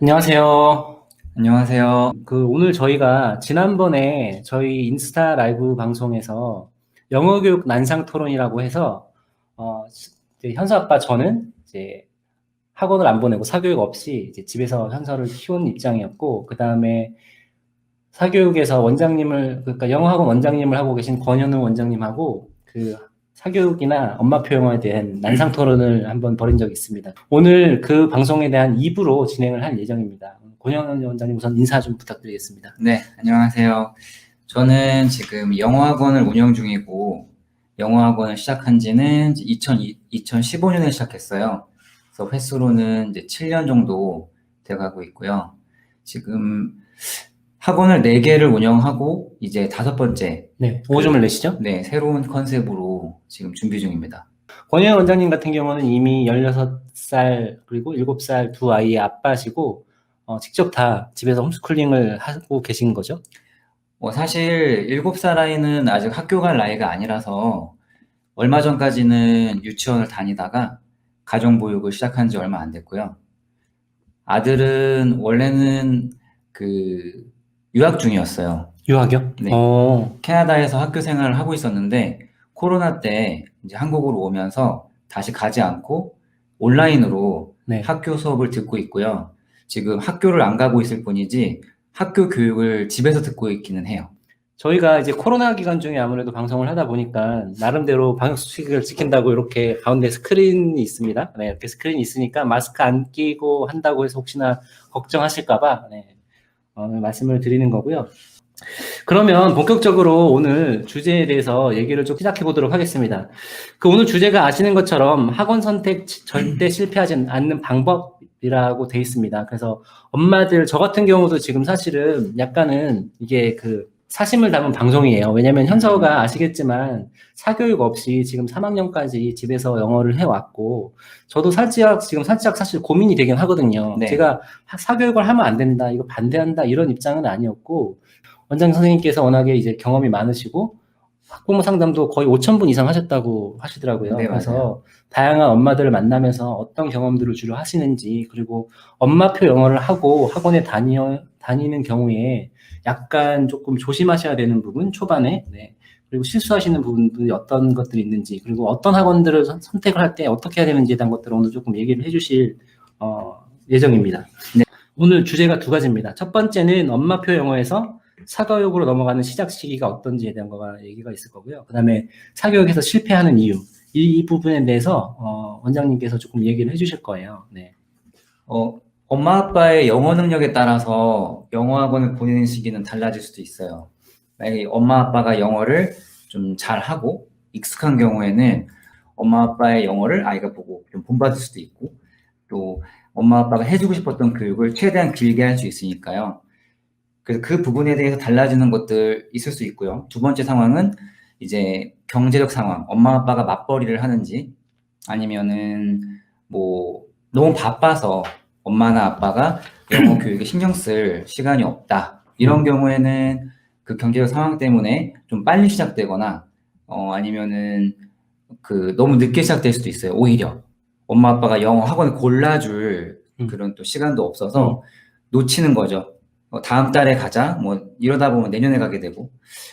안녕하세요. 안녕하세요. 그 오늘 저희가 지난번에 저희 인스타 라이브 방송에서 영어 교육 난상 토론이라고 해서 어, 이제 현서 아빠 저는 이제 학원을 안 보내고 사교육 없이 이제 집에서 현서를 키운 입장이었고 그 다음에 사교육에서 원장님을 그러니까 영어 학원 원장님을 하고 계신 권현우 원장님하고 그 사교육이나 엄마표 영어에 대한 난상 토론을 한번 벌인 적이 있습니다. 오늘 그 방송에 대한 2부로 진행을 할 예정입니다. 권현우 원장님 우선 인사 좀 부탁드리겠습니다. 네, 안녕하세요. 저는 지금 영어학원을 운영 중이고, 영어학원을 시작한 지는 2000, 2015년에 시작했어요. 그래서 횟수로는 이제 7년 정도 돼가고 있고요. 지금 학원을 4개를 운영하고, 이제 다섯 번째, 네, 5점을 내시죠? 네, 새로운 컨셉으로 지금 준비 중입니다. 권현 원장님 같은 경우는 이미 16살 그리고 7살 두 아이의 아빠시고 어, 직접 다 집에서 홈스쿨링을 하고 계신 거죠? 뭐 사실 7살 아이는 아직 학교 갈 나이가 아니라서 얼마 전까지는 유치원을 다니다가 가정보육을 시작한 지 얼마 안 됐고요. 아들은 원래는 그 유학 중이었어요. 유학이요? 네. 어, 캐나다에서 학교 생활을 하고 있었는데 코로나 때 이제 한국으로 오면서 다시 가지 않고 온라인으로 네. 학교 수업을 듣고 있고요. 지금 학교를 안 가고 있을 뿐이지 학교 교육을 집에서 듣고 있기는 해요. 저희가 이제 코로나 기간 중에 아무래도 방송을 하다 보니까 나름대로 방역 수칙을 지킨다고 이렇게 가운데 스크린이 있습니다. 네, 이렇게 스크린이 있으니까 마스크 안 끼고 한다고 해서 혹시나 걱정하실까봐 네, 어, 말씀을 드리는 거고요. 그러면 본격적으로 오늘 주제에 대해서 얘기를 좀 시작해 보도록 하겠습니다. 그 오늘 주제가 아시는 것처럼 학원 선택 절대 실패하지 않는 방법이라고 돼 있습니다. 그래서 엄마들 저 같은 경우도 지금 사실은 약간은 이게 그 사심을 담은 방송이에요. 왜냐면 현서가 아시겠지만 사교육 없이 지금 3학년까지 집에서 영어를 해왔고 저도 살짝 지금 살짝 사실 고민이 되긴 하거든요. 네. 제가 하- 사교육을 하면 안 된다, 이거 반대한다 이런 입장은 아니었고 원장 선생님께서 워낙에 이제 경험이 많으시고 학부모 상담도 거의 5천 분 이상 하셨다고 하시더라고요. 네, 그래서 맞아요. 다양한 엄마들을 만나면서 어떤 경험들을 주로 하시는지 그리고 엄마표 영어를 하고 학원에 다니, 다니는 경우에 약간 조금 조심하셔야 되는 부분 초반에 네. 그리고 실수하시는 부분들이 어떤 것들이 있는지 그리고 어떤 학원들을 선- 선택을 할 때 어떻게 해야 되는지에 대한 것들을 오늘 조금 얘기를 해주실 어, 예정입니다. 네. 오늘 주제가 두 가지입니다. 첫 번째는 엄마표 영어에서 사교육으로 넘어가는 시작 시기가 어떤지에 대한 거가 얘기가 있을 거고요. 그 다음에 사교육에서 실패하는 이유 이, 이 부분에 대해서 어, 원장님께서 조금 얘기를 해주실 거예요. 네. 어, 엄마 아빠의 영어 능력에 따라서 영어 학원을 보내는 시기는 달라질 수도 있어요. 만약에 엄마 아빠가 영어를 좀 잘하고 익숙한 경우에는 엄마 아빠의 영어를 아이가 보고 좀 본받을 수도 있고 또 엄마 아빠가 해주고 싶었던 교육을 최대한 길게 할 수 있으니까요. 그래서 그 부분에 대해서 달라지는 것들 있을 수 있고요. 두 번째 상황은 이제 경제적 상황, 엄마 아빠가 맞벌이를 하는지 아니면은 뭐 너무 바빠서 엄마나 아빠가 영어 교육에 신경 쓸 시간이 없다. 이런 경우에는 그 경제적 상황 때문에 좀 빨리 시작되거나 어 아니면은 그 너무 늦게 시작될 수도 있어요. 오히려 엄마 아빠가 영어 학원을 골라줄 음. 그런 또 시간도 없어서 놓치는 거죠. 어, 다음 달에 가자. 뭐 이러다 보면 내년에 가게 되고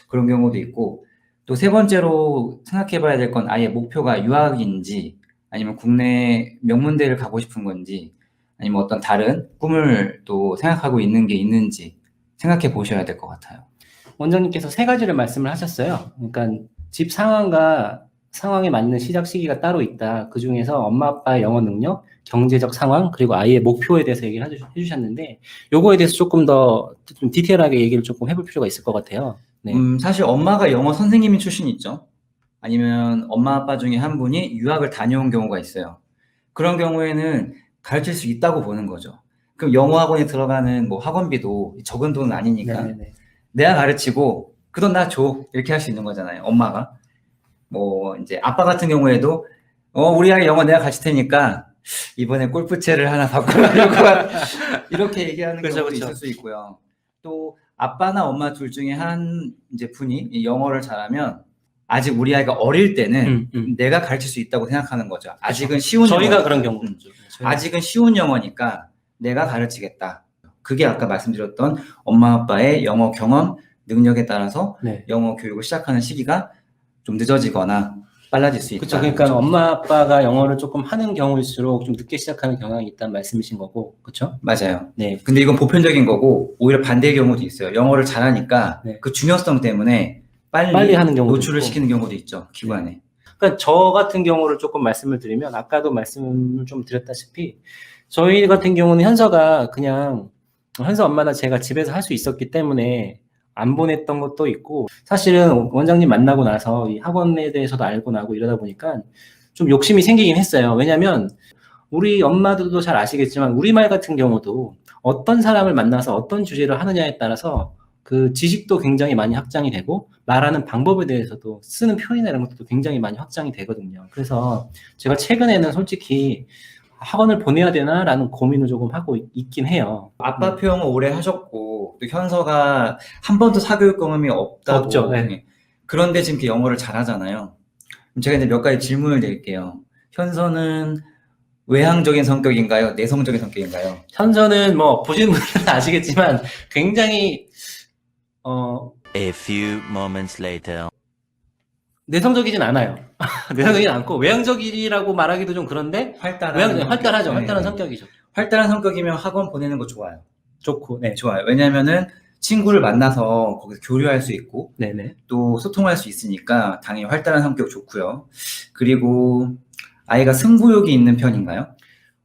그런 경우도 있고 또 세 번째로 생각해 봐야 될 건 아예 목표가 유학인지 아니면 국내 명문대를 가고 싶은 건지 아니면 어떤 다른 꿈을 또 생각하고 있는 게 있는지 생각해 보셔야 될 것 같아요. 원장님께서 세 가지를 말씀을 하셨어요. 그러니까 집 상황과 상황에 맞는 시작 시기가 따로 있다. 그 중에서 엄마 아빠의 영어 능력, 경제적 상황, 그리고 아이의 목표에 대해서 얘기를 해주- 해주셨는데, 요거에 대해서 조금 더 좀 디테일하게 얘기를 조금 해볼 필요가 있을 것 같아요. 네. 음, 사실 엄마가 영어 선생님인 출신이 있죠. 아니면 엄마 아빠 중에 한 분이 유학을 다녀온 경우가 있어요. 그런 경우에는 가르칠 수 있다고 보는 거죠. 그럼 영어 학원에 들어가는 뭐 학원비도 적은 돈은 아니니까 네네네. 내가 가르치고 그 돈 나 줘. 이렇게 할 수 있는 거잖아요. 엄마가. 뭐 이제 아빠 같은 경우에도 어 우리 아이 영어 내가 가르칠 테니까 이번에 골프채를 하나 바꾸려고 이렇게 얘기하는 그렇죠, 경우도 그렇죠. 있을 수 있고요. 또 아빠나 엄마 둘 중에 한 이제 분이 이 영어를 잘하면 아직 우리 아이가 어릴 때는 음, 음. 내가 가르칠 수 있다고 생각하는 거죠. 아직은 쉬운 저희가 영어, 그런 경우죠. 아직은 쉬운 영어니까 내가 가르치겠다. 그게 아까 말씀드렸던 엄마 아빠의 영어 경험 능력에 따라서 네. 영어 교육을 시작하는 시기가 좀 늦어지거나 빨라질 수 있다. 그렇죠. 그러니까 엄마 아빠가 영어를 조금 하는 경우일수록 좀 늦게 시작하는 경향이 있다는 말씀이신 거고, 그렇죠? 맞아요. 네. 근데 이건 보편적인 거고 오히려 반대의 경우도 있어요. 영어를 잘하니까 네. 그 중요성 때문에 빨리, 빨리 하는 경우도 노출을 있고. 시키는 경우도 있죠. 기관에. 그러니까 저 같은 경우를 조금 말씀을 드리면 아까도 말씀을 좀 드렸다시피 저희 같은 경우는 현서가 그냥 현서 엄마나 제가 집에서 할 수 있었기 때문에 안 보냈던 것도 있고 사실은 원장님 만나고 나서 이 학원에 대해서도 알고 나고 이러다 보니까 좀 욕심이 생기긴 했어요. 왜냐면 우리 엄마들도 잘 아시겠지만 우리말 같은 경우도 어떤 사람을 만나서 어떤 주제를 하느냐에 따라서 그 지식도 굉장히 많이 확장이 되고 말하는 방법에 대해서도 쓰는 표현이나 이런 것도 굉장히 많이 확장이 되거든요. 그래서 제가 최근에는 솔직히 학원을 보내야 되나라는 고민을 조금 하고 있- 있긴 해요. 아빠 표현을 오래 하셨고 또 현서가 한 번도 사교육 경험이 없다고 없죠, 네. 예. 그런데 지금 이렇게 영어를 잘하잖아요. 그럼 제가 이제 몇 가지 질문을 드릴게요. 현서는 외향적인 성격인가요? 내성적인 성격인가요? 현서는 뭐 보시는 분들은 아시겠지만 굉장히 어 A few moments later. 내성적이진 않아요. 내성적이진 않고 외향적이라고 말하기도 좀 그런데 활달한 외향 성격. 활달하죠. 네. 활달한 성격이죠. 활달한 성격이면 학원 보내는 거 좋아요. 좋고, 네, 좋아요. 왜냐면은 친구를 만나서 거기서 교류할 수 있고 네네. 또 소통할 수 있으니까 당연히 활달한 성격 좋고요. 그리고 아이가 승부욕이 있는 편인가요?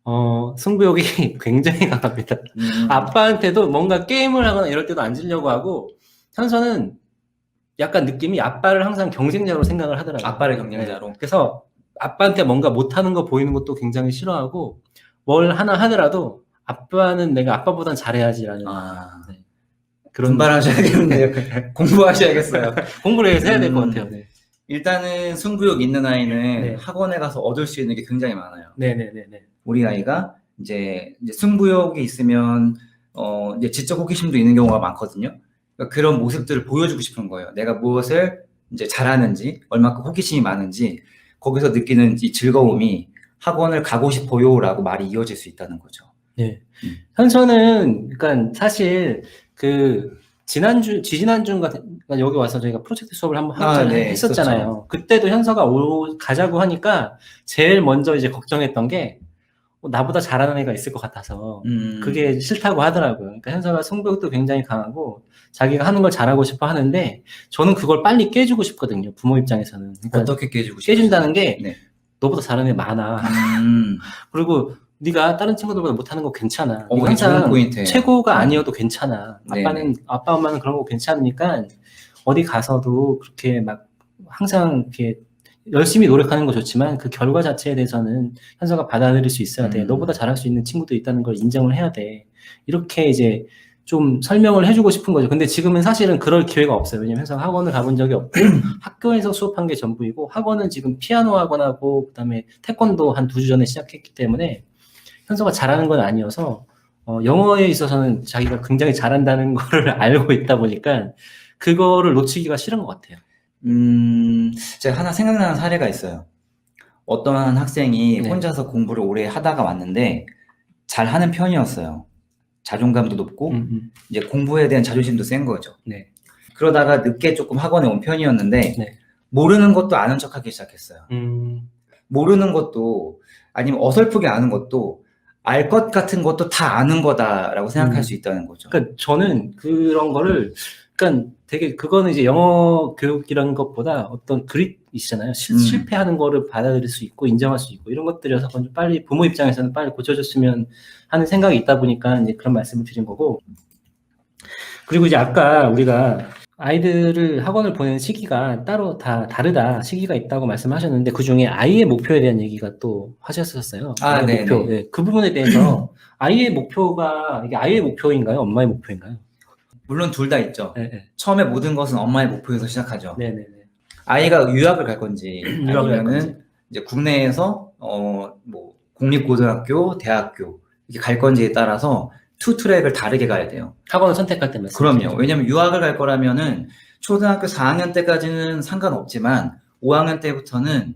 어 승부욕이 굉장히 강합니다. 음, 아빠한테도 뭔가 게임을 하거나 이럴 때도 앉으려고 하고 현서는 약간 느낌이 아빠를 항상 경쟁자로 생각을 하더라고요. 아빠를 경쟁자로. 네. 그래서 아빠한테 뭔가 못하는 거 보이는 것도 굉장히 싫어하고 뭘 하나 하더라도 아빠는 내가 아빠보단 잘해야지라는 아, 그런 분발하셔야겠는데요. 공부하셔야겠어요. 공부를 해서 해야 될것 음. 같아요. 네. 일단은 승부욕 있는 아이는 네. 학원에 가서 얻을 수 있는 게 굉장히 많아요. 네네네네. 우리 아이가 이제, 이제 승부욕이 있으면 어 이제 지적 호기심도 있는 경우가 많거든요. 그러니까 그런 모습들을 보여주고 싶은 거예요. 내가 무엇을 이제 잘하는지, 얼마큼 호기심이 많은지 거기서 느끼는 이 즐거움이 학원을 가고 싶어요라고 말이 이어질 수 있다는 거죠. 현서는 그러니까 사실 그 지난주 지지난주 같은 그러니까 여기 와서 저희가 프로젝트 수업을 한번 아. 네, 했었잖아요. 그때도 현서가 오, 가자고 하니까 제일 먼저 이제 걱정했던 게 어, 나보다 잘하는 애가 있을 것 같아서 음, 그게 싫다고 하더라고요. 그러니까 현서가 승부욕도 굉장히 강하고 자기가 하는 걸 잘하고 싶어 하는데 저는 그걸 빨리 깨주고 싶거든요. 부모 입장에서는. 그러니까 어떻게 깨주고 싶어요? 깨준다는 게 네. 너보다 잘하는 애 많아. 음, 그리고 네가 다른 친구들보다 못하는 거 괜찮아. 어, 네가 항상. 최고가 아니어도 괜찮아. 네, 아빠는 아빠 엄마는 그런 거 괜찮으니까 어디 가서도 그렇게 막 항상 이렇게 열심히 노력하는 거 좋지만 그 결과 자체에 대해서는 현서가 받아들일 수 있어야 돼. 음. 너보다 잘할 수 있는 친구도 있다는 걸 인정을 해야 돼. 이렇게 이제 좀 설명을 해주고 싶은 거죠. 근데 지금은 사실은 그럴 기회가 없어요. 왜냐면 현서가 학원을 가본 적이 없고 학교에서 수업한 게 전부이고 학원은 지금 피아노 학원하고 그다음에 태권도 한 두 주 전에 시작했기 때문에 현서가 잘하는 건 아니어서 어, 영어에 있어서는 자기가 굉장히 잘한다는 거를 알고 있다 보니까 그거를 놓치기가 싫은 것 같아요. 음, 제가 하나 생각나는 사례가 있어요. 어떠한 학생이 네. 혼자서 공부를 오래 하다가 왔는데 잘하는 편이었어요. 자존감도 높고 음, 이제 공부에 대한 자존심도 센 거죠. 네. 그러다가 늦게 조금 학원에 온 편이었는데 네. 모르는 것도 아는 척하기 시작했어요. 음, 모르는 것도 아니면 어설프게 아는 것도 알 것 같은 것도 다 아는 거다라고 생각할 음. 수 있다는 거죠. 그러니까 저는 그런 거를 그러니까 되게 그거는 이제 영어 교육이라는 것보다 어떤 그릿이잖아요. 실, 음. 실패하는 거를 받아들일 수 있고 인정할 수 있고 이런 것들이어서 그건 좀 빨리 부모 입장에서는 빨리 고쳐줬으면 하는 생각이 있다 보니까 이제 그런 말씀을 드린 거고 그리고 이제 아까 우리가 아이들을 학원을 보내는 시기가 따로 다 다르다 시기가 있다고 말씀하셨는데 그 중에 아이의 목표에 대한 얘기가 또 하셨었어요. 아, 네네. 목표. 네, 그 부분에 대해서 아이의 목표가 이게 아이의 목표인가요? 엄마의 목표인가요? 물론 둘 다 있죠. 네, 네, 처음에 모든 것은 엄마의 목표에서 시작하죠. 네, 네. 아이가 유학을 갈 건지 유학을 갈 아니면은. 이제 국내에서 어 뭐 공립고등학교, 대학교 이렇게 갈 건지에 따라서 투 트랙을 다르게 가야 돼요. 학원을 선택할 때 말씀. 그럼요. 왜냐면 유학을 갈 거라면은 초등학교 4학년 때까지는 상관없지만 5학년 때부터는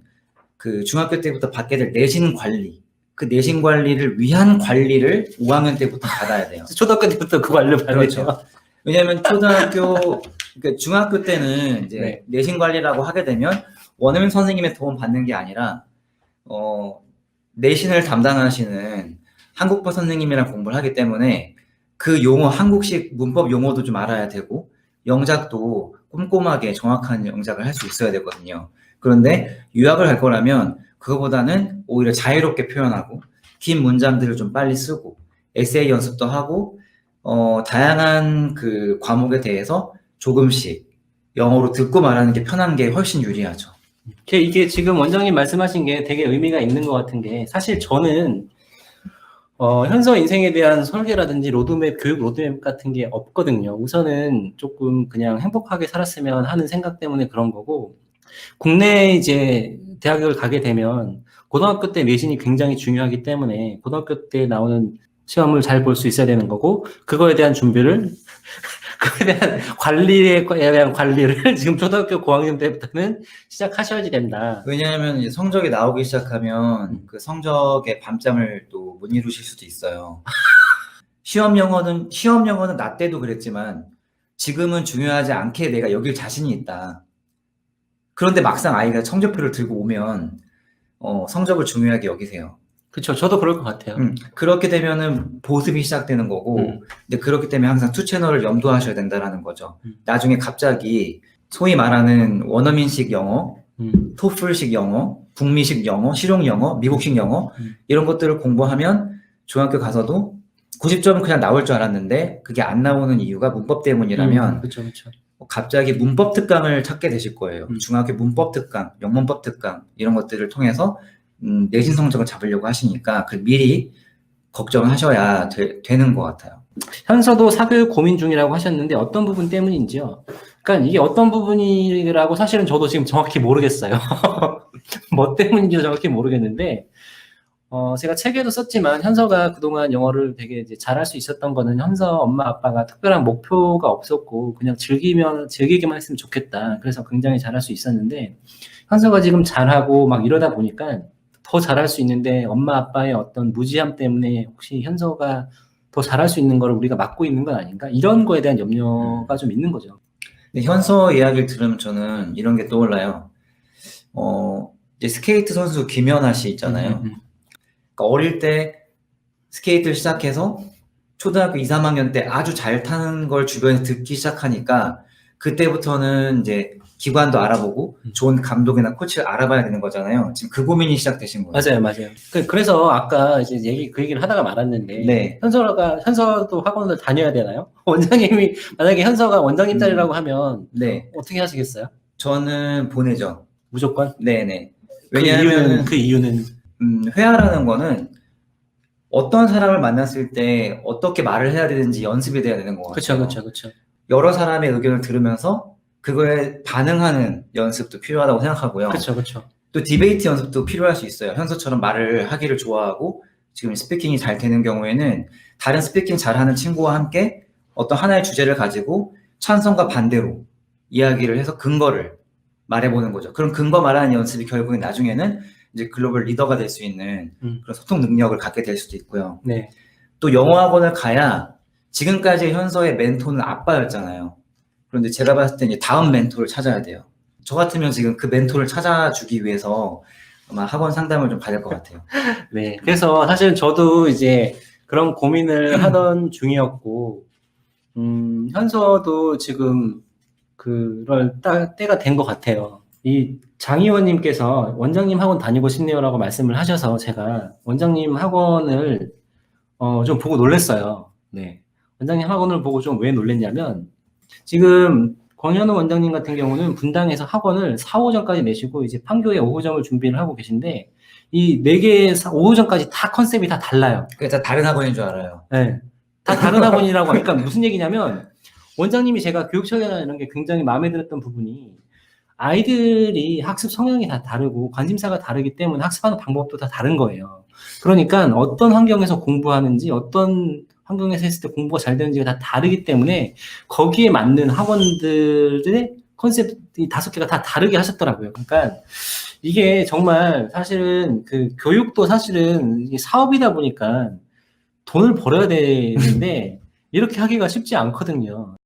그 중학교 때부터 받게 될 내신 관리 그 내신 관리를 위한 관리를 5학년 때부터 받아야 돼요. 초등학교 때부터 그 관리를 받아야 그렇죠. 왜냐하면 초등학교, 그러니까 중학교 때는 이제 네. 내신 관리라고 하게 되면 원어민 선생님의 도움 받는 게 아니라 어, 내신을 담당하시는 한국어 선생님이랑 공부를 하기 때문에 그 용어 한국식 문법 용어도 좀 알아야 되고 영작도 꼼꼼하게 정확한 영작을 할 수 있어야 되거든요. 그런데 유학을 갈 거라면 그거보다는 오히려 자유롭게 표현하고 긴 문장들을 좀 빨리 쓰고 에세이 연습도 하고 어, 다양한 그 과목에 대해서 조금씩 영어로 듣고 말하는 게 편한 게 훨씬 유리하죠. 이게- 지금 원장님 말씀하신 게 되게 의미가 있는 것 같은 게 사실 저는 어, 현서 인생에 대한 설계라든지 로드맵, 교육 로드맵 같은 게 없거든요. 우선은 조금 그냥 행복하게 살았으면 하는 생각 때문에 그런 거고, 국내에 이제 대학을 가게 되면 고등학교 때 내신이 굉장히 중요하기 때문에 고등학교 때 나오는 시험을 잘 볼 수 있어야 되는 거고, 그거에 대한 준비를, 그거에 대한 관리에 대한 관리를 지금 초등학교 고학년 때부터는 시작하셔야지 된다. 왜냐하면 이제 성적이 나오기 시작하면 음. 그 성적에 밤잠을 또 못 이루실 수도 있어요. 시험 영어는 시험 영어는 나 때도 그랬지만 지금은 중요하지 않게 내가 여길 자신이 있다. 그런데 막상 아이가 성적표를 들고 오면 어, 성적을 중요하게 여기세요. 그쵸. 저도 그럴 것 같아요. 음, 그렇게 되면은 보습이 시작되는 거고, 음. 근데 그렇기 때문에 항상 투 채널을 염두하셔야 된다라는 거죠. 음. 나중에 갑자기 소위 말하는 원어민식 영어, 음. 토플식 영어, 북미식 영어, 실용 영어, 미국식 영어 음. 이런 것들을 공부하면 중학교 가서도 90점은 그냥 나올 줄 알았는데 그게 안 나오는 이유가 문법 때문이라면 그쵸, 그쵸. 갑자기 문법 특강을 찾게 되실 거예요. 음. 중학교 문법 특강, 영문법 특강 이런 것들을 통해서 음, 내신 성적을 잡으려고 하시니까 그 미리 걱정하셔야 되, 되는 것 같아요. 현서도 사교육 고민 중이라고 하셨는데 어떤 부분 때문인지요? 그러니까 이게 어떤 부분이라고 사실은 저도 지금 정확히 모르겠어요. 뭐 때문인지 정확히 모르겠는데, 어, 제가 책에도 썼지만 현서가 그동안 영어를 되게 이제 잘할 수 있었던 거는 현서 엄마 아빠가 특별한 목표가 없었고 그냥 즐기면 즐기기만 했으면 좋겠다. 그래서 굉장히 잘할 수 있었는데 현서가 지금 잘하고 막 이러다 보니까 더 잘할 수 있는데 엄마 아빠의 어떤 무지함 때문에 혹시 현서가 더 잘할 수 있는 거를 우리가 막고 있는 건 아닌가? 이런 거에 대한 염려가 좀 있는 거죠. 근데 현서 이야기를 들으면 저는 이런 게 떠올라요. 어, 이제 스케이트 선수 김연아 씨 있잖아요. 음, 음, 그러니까 어릴 때 스케이트를 시작해서 초등학교 2, 3학년 때 아주 잘 타는 걸 주변에서 듣기 시작하니까 그때부터는 이제 기관도 알아보고 음. 좋은 감독이나 코치를 알아봐야 되는 거잖아요. 지금 그 고민이 시작되신 거예요. 맞아요, 맞아요. 그- 그래서 아까 이제 얘기 그 얘기를 하다가 말았는데 네. 현서가 현서도 학원을 다녀야 되나요? 원장님이 만약에 현서가 원장님 자리라고 하면 네. 어떻게 하시겠어요? 저는 보내죠. 무조건. 네네. 그 이유는 왜냐하면 그 이유는 음, 회화라는 거는 어떤 사람을 만났을 때 어떻게 말을 해야 되는지 연습이 돼야 되는 것 같아요. 그렇죠, 그렇죠, 그렇죠. 여러 사람의 의견을 들으면서 그거에 반응하는 연습도 필요하다고 생각하고요. 그렇죠, 그렇죠. 또 디베이트 연습도 필요할 수 있어요. 현서처럼 말을 하기를 좋아하고 지금 스피킹이 잘 되는 경우에는 다른 스피킹 잘하는 친구와 함께 어떤 하나의 주제를 가지고 찬성과 반대로 이야기를 해서 근거를 말해보는 거죠. 그럼 근거 말하는 연습이 결국엔 나중에는 이제 글로벌 리더가 될 수 있는 음. 그런 소통 능력을 갖게 될 수도 있고요. 네. 또 영어 학원을 가야 지금까지 현서의 멘토는 아빠였잖아요. 그런데 제가 봤을 때 이제 다음 멘토를 찾아야 돼요. 저 같으면 지금 그 멘토를 찾아주기 위해서 아마 학원 상담을 좀 받을 것 같아요. 네. 그래서 사실 저도 이제 그런 고민을 하던 중이었고, 음, 현서도 지금 그럴 따, 때가 된 것 같아요. 이 장 의원님께서 원장님 학원 다니고 싶네요라고 말씀을 하셔서 제가 원장님 학원을 어, 좀 보고 놀랐어요. 네. 원장님 학원을 보고 좀 왜 놀랐냐면 지금 권현우 원장님 같은 경우는 분당에서 학원을 4, 5전까지 내시고 이제 판교에 5호점을 준비를 하고 계신데 이네 개의 5호점까지 다 컨셉이 다 달라요. 다 다른 학원인 줄 알아요. 네. 다 다른 학원이라고 하니까 무슨 얘기냐면 원장님이 제가 교육 처리나 이런 게 굉장히 마음에 들었던 부분이 아이들이 학습 성향이 다 다르고 관심사가 다르기 때문에 학습하는 방법도 다 다른 거예요. 그러니까 어떤 환경에서 공부하는지 어떤 환경에서 했을 때 공부가 잘 되는지가 다 다르기 때문에 거기에 맞는 학원들의 컨셉이 다섯 개가 다 다르게 하셨더라고요. 그러니까 이게 정말 사실은 그 교육도 사실은 사업이다 보니까 돈을 벌어야 되는데 이렇게 하기가 쉽지 않거든요.